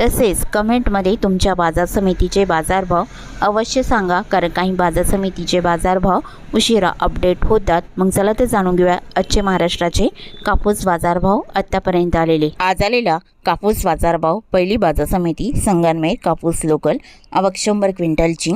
तसेच कमेंटमध्ये तुमच्या बाजार समितीचे बाजारभाव अवश्य सांगा कारण काही बाजार समितीचे बाजारभाव उशिरा अपडेट होतात. मग चला तर जाणून घेऊया आजचे महाराष्ट्राचे कापूस बाजारभाव आत्तापर्यंत आलेले. आज आलेला कापूस बाजारभाव पहिली बाजार समिती संगनमेर कापूस लोकल आवक शंभर क्विंटलची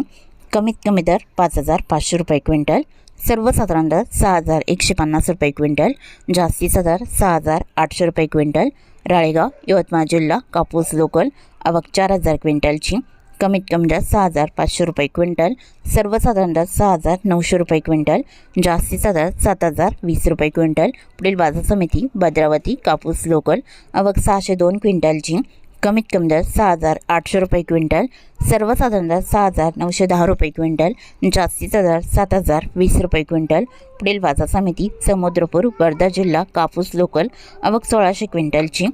कमीत कमी दर पाच हजार पाचशे रुपये क्विंटल सर्वसाधारण दर सहा हजार एकशे पन्नास रुपये क्विंटल जास्तीचा दर सहा हजार आठशे रुपये क्विंटल राळेगाव यवतमाळ जिल्हा कापूस लोकल आवक चार हजार क्विंटलची. कमीत कमी दर सहा हजार पाचशे रुपये क्विंटल सर्वसाधारण दर सहा हजार नऊशे रुपये क्विंटल जास्तीचा दर सात हजार वीस रुपये क्विंटल. पुढील बाजार समिती भद्रावती कापूस लोकल आवक सहाशे दोन क्विंटलची. कमीत कमी दर सहा हजार आठशे रुपये क्विंटल सर्वसाधारण दर सहा हजार नऊशे दहा रुपये क्विंटल जास्तीचा दर सात हजार वीस रुपये क्विंटल. पुढील बाजार समिती समुद्रपूर वर्धा जिल्हा कापूस लोकल आवक सोळाशे क्विंटलची.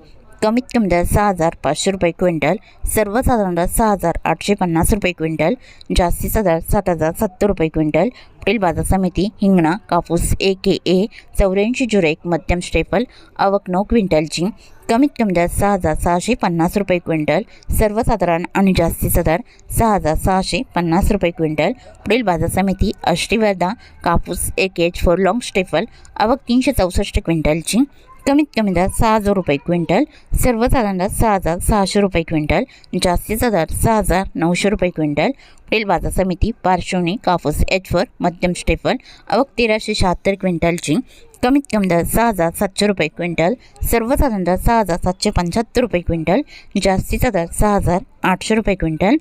कमीत कमी दर सहा हजार पाचशे रुपये क्विंटल सर्वसाधारण दर सहा हजार आठशे पन्नास रुपये क्विंटल जास्तीचा दर सात हजार सत्तर रुपये क्विंटल. पुढील बाजार समिती हिंगणा कापूस ए के ए चौऱ्याऐंशी झिरो एक मध्यम स्टेपल आवक नऊ क्विंटलची कमीत कमी दर सहा हजार सहाशे पन्नास रुपये क्विंटल सर्वसाधारण आणि जास्तीचा दर सहा हजार सहाशे पन्नास रुपये क्विंटल. पुढील बाजार समिती अष्टीवर्धा कापूस एक एच फोर लाँग स्टेफल आवक तीनशे चौसष्ट क्विंटलची कमीत कमी दर सहा हजार रुपये क्विंटल सर्वसाधारण दर सहा हजार सहाशे रुपये क्विंटल जास्तीचा दर सहा हजार नऊशे रुपये क्विंटल पुढील बाजार समिती पार्श्वनी कापूस एच फोर मध्यम स्टेफल अवक तेराशे शहात्तर क्विंटलची कमीत कमी दर सहा हजार सातशे रुपये क्विंटल सर्वसाधारण दर सहा हजार सातशे पंच्याहत्तर रुपये क्विंटल जास्तीचा दर सहा हजार आठशे रुपये क्विंटल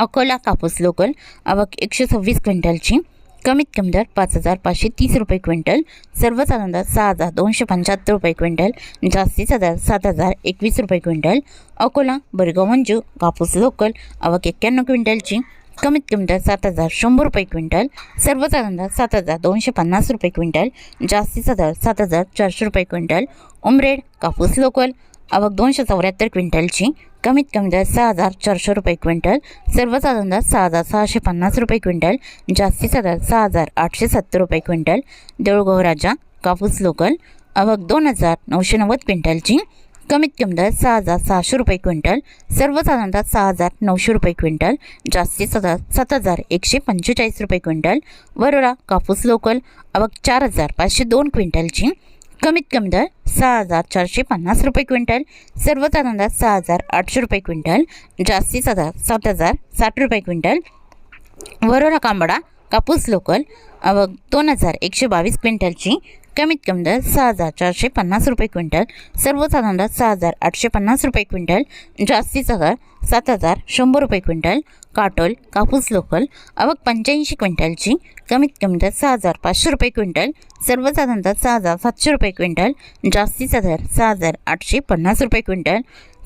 अकोला कापूस लोकल आवक एकशे सव्वीस क्विंटलची कमीत कमी दर पाच हजार पाचशे तीस रुपये क्विंटल सर्वसाधारण दर सहा हजार दोनशे पंच्याहत्तर रुपये क्विंटल जास्तीचा दर सात हजार एकवीस रुपये क्विंटल. अकोला बरगाव मंजू कापूस लोकल आवक एक्क्याण्णव क्विंटलची कमीत कमी दर सात हजार शंभर रुपये क्विंटल सर्वसाधारण दर सात हजार दोनशे पन्नास रुपये क्विंटल जास्तीचा दर सात हजार चारशे रुपये क्विंटल. उमरेड कापूस लोकल आवक दोनशे चौऱ्याहत्तर क्विंटलची कमीत कमी दर सहा हजार चारशे रुपये क्विंटल सर्वसाधारण दर सहा हजार सहाशे पन्नास रुपये क्विंटल जास्तीचा दर सहा हजार आठशे सत्तर रुपये क्विंटल. देऊळगाव राजा कापूस लोकल अवघ दोन हजार नऊशे नव्वद क्विंटलची कमीत कमी दर सहा हजार सहाशे रुपये क्विंटल सर्वसाधारण दर सहा हजार नऊशे रुपये क्विंटल जास्तीचा दर सात हजार एकशे पंचेचाळीस रुपये क्विंटल. वरोरा कापूस लोकल अवघ चार हजार पाचशे दोन क्विंटलची कमीत कमी दर सहा हजार चारशे पन्नास रुपये क्विंटल सर्वसाधारण दर सहा हजार आठशे रुपये क्विंटल जास्तीचा दर सात हजार साठ रुपये क्विंटल. वरोरा कांबडा कापूस लोकल आवक दोन हजार एकशे बावीस क्विंटलची कमीत कमी दर सहा हजार चारशे पन्नास रुपये क्विंटल सर्वसाधारण दर सहा हजार आठशे पन्नास रुपये क्विंटल जास्तीचा दर सात हजार शंभर रुपये क्विंटल. काटोल कापूस लोकल आवक पंच्याऐंशी क्विंटलची कमीत कमी दर सहा हजार पाचशे रुपये क्विंटल सर्वसाधारण दर सहा हजार सातशे रुपये क्विंटल जास्तीचा दर सहा हजार आठशे पन्नास रुपये क्विंटल.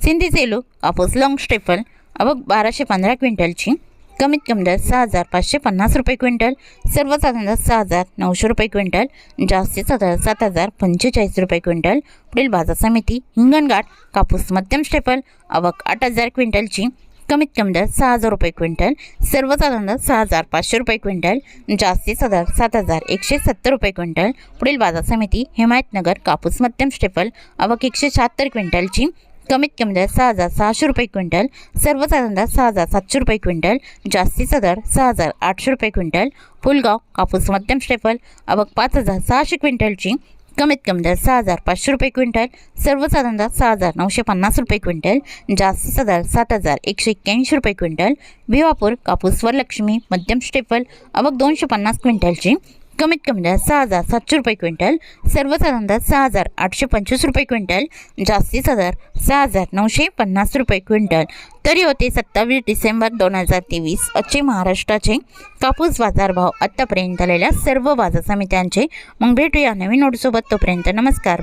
सिंधी सेलू कापूस लाँग स्टेफल आवक बाराशे पंधरा क्विंटलची कमीत कमी दर सहा हजार पाचशे पन्नास रुपये क्विंटल सर्वसाधारण दर सहा हजार नऊशे रुपये क्विंटल जास्तीचा दर सात हजार पंचेचाळीस रुपये क्विंटल. पुढील बाजार समिती हिंगणघाट कापूस मध्यम स्टेपल आवक आठ हजार क्विंटलची कमीत कमी दर सहा हजार रुपये क्विंटल सर्वसाधारण दर सहा हजार पाचशे रुपये क्विंटल जास्तीचा दर सात हजार एकशे सत्तर रुपये क्विंटल. पुढील बाजार समिती हिमायतनगर कापूस मध्यम स्टेपल आवक एकशे शहात्तर क्विंटलची कमीत कमी दर सहा हजार सहाशे रुपये क्विंटल सर्वसाधारण दर सहा हजार सातशे रुपये क्विंटल जास्तीचा दर सहा हजार आठशे रुपये क्विंटल. फुलगाव कापूस मध्यम स्टेपल आवक पाच हजार सहाशे क्विंटलची कमीत कमी दर सहा हजार पाचशे रुपये क्विंटल सर्वसाधारण दर सहा हजार नऊशे पन्नास रुपये क्विंटल जास्तीचा दर सात हजार एकशे एक्क्याऐंशी रुपये क्विंटल भिवापूर कापूस वरलक्ष्मी मध्यम स्टेपल अवघ दोनशे पन्नास क्विंटलची कमीत कमी दर सहा हजार सातशे रुपये क्विंटल सर्वसाधारण दर सहा हजार आठशे पंचवीस रुपये क्विंटल जास्तीचा दर सहा हजार नऊशे पन्नास रुपये क्विंटल. तरी होते सत्तावीस डिसेंबर दोन हजार तेवीस आजचे महाराष्ट्राचे कापूस बाजारभाव आत्तापर्यंत आलेल्या सर्व बाजार समित्यांचे. मग भेटूया नवीन नोटसोबत तोपर्यंत नमस्कार.